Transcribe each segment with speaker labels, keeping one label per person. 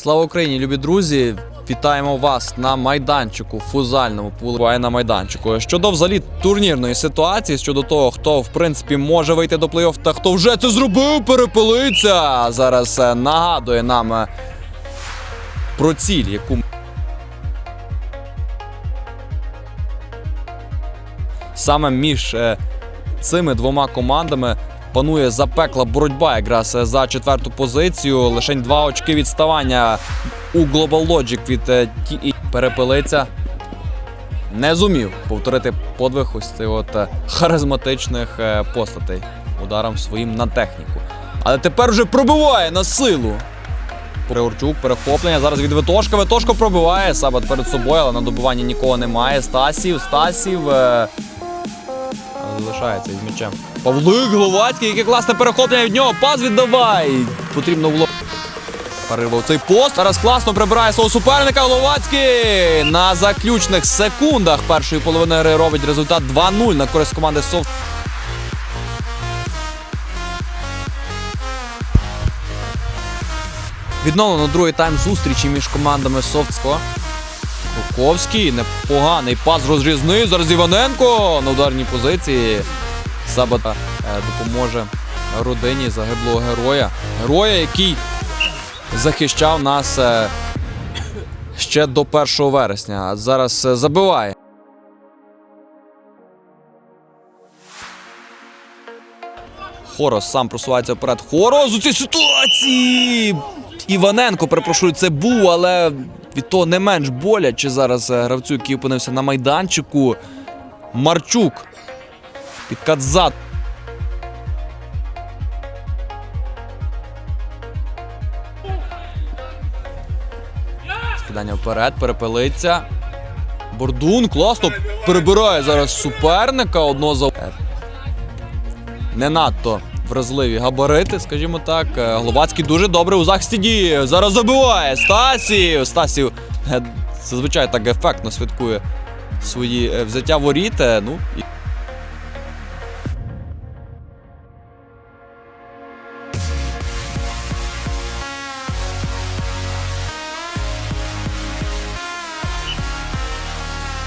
Speaker 1: Слава Україні, любі друзі! Вітаємо вас на майданчику фузальному буває на майданчику. Щодо взагалі турнірної ситуації, щодо того, хто в принципі може вийти до плей-офф та хто вже це зробив, перепилиться. Зараз е, нагадує нам е, про ціль, яку саме між е, цими двома командами панує запекла боротьба якраз е, за четверту позицію. Лишень два очки відставання у Global Logic від е, TE. перепилиться. Не зумів повторити подвиг ось цих от е, харизматичних постатей ударом своїм на техніку. Але тепер вже пробиває на силу. Приорчук, перехоплення. Зараз від Витошка. Витошко пробиває. Сабат перед собою, але на добиванні нікого немає. Стасів, Стасів. Залишається із м'ячем. Павлик Гловацький, яке класне перехоплення від нього. Пас віддавай. Потрібно вло. Перервав цей пост. Зараз класно прибирає свого суперника. Гловацький на заключних секундах першої половини гри робить результат 2-0 на користь команди Софт. Відновлено другий тайм зустрічі між командами Софтско. Круковський, непоганий пас розрізний. Зараз Іваненко на ударній позиції. Сабата е, допоможе родині загиблого героя. Героя, який захищав нас е, ще до 1 вересня. А зараз е, забиває. Хорос сам просувається вперед. Хорос у цій ситуації! Іваненко, перепрошую, це був, але від того не менш боляче зараз е, гравцю, який опинився на майданчику. Марчук. Підкат зад. Скидання вперед, перепилиться. Бордун класно перебирає зараз суперника одного за не надто вразливі габарити, скажімо так. Е, Гловацький дуже добре у захисті діє. Зараз забиває. Стасів. Стасів е, зазвичай так ефектно святкує свої е, взяття воріт. Ну, і...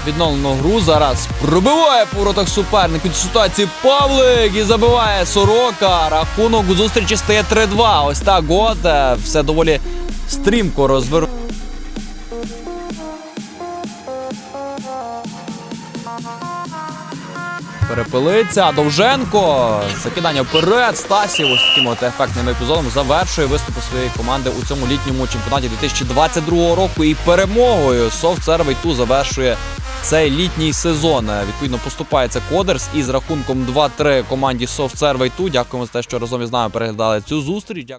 Speaker 1: Відновлено гру зараз пробиває по воротах суперник від ситуації Павлик і забиває Сорока. Рахунок у зустрічі стає 3-2. Ось так от е, все доволі стрімко розвернув. Перепилиться Довженко. Закидання вперед. Стасів ось таким от ефектним епізодом завершує виступи своєї команди у цьому літньому чемпіонаті 2022 року. І перемогою Serve 2 завершує цей літній сезон. Е, Відповідно, поступається Кодерс із рахунком 2-3 команді Soft Serve 2. Дякуємо за те, що разом із нами переглядали цю зустріч.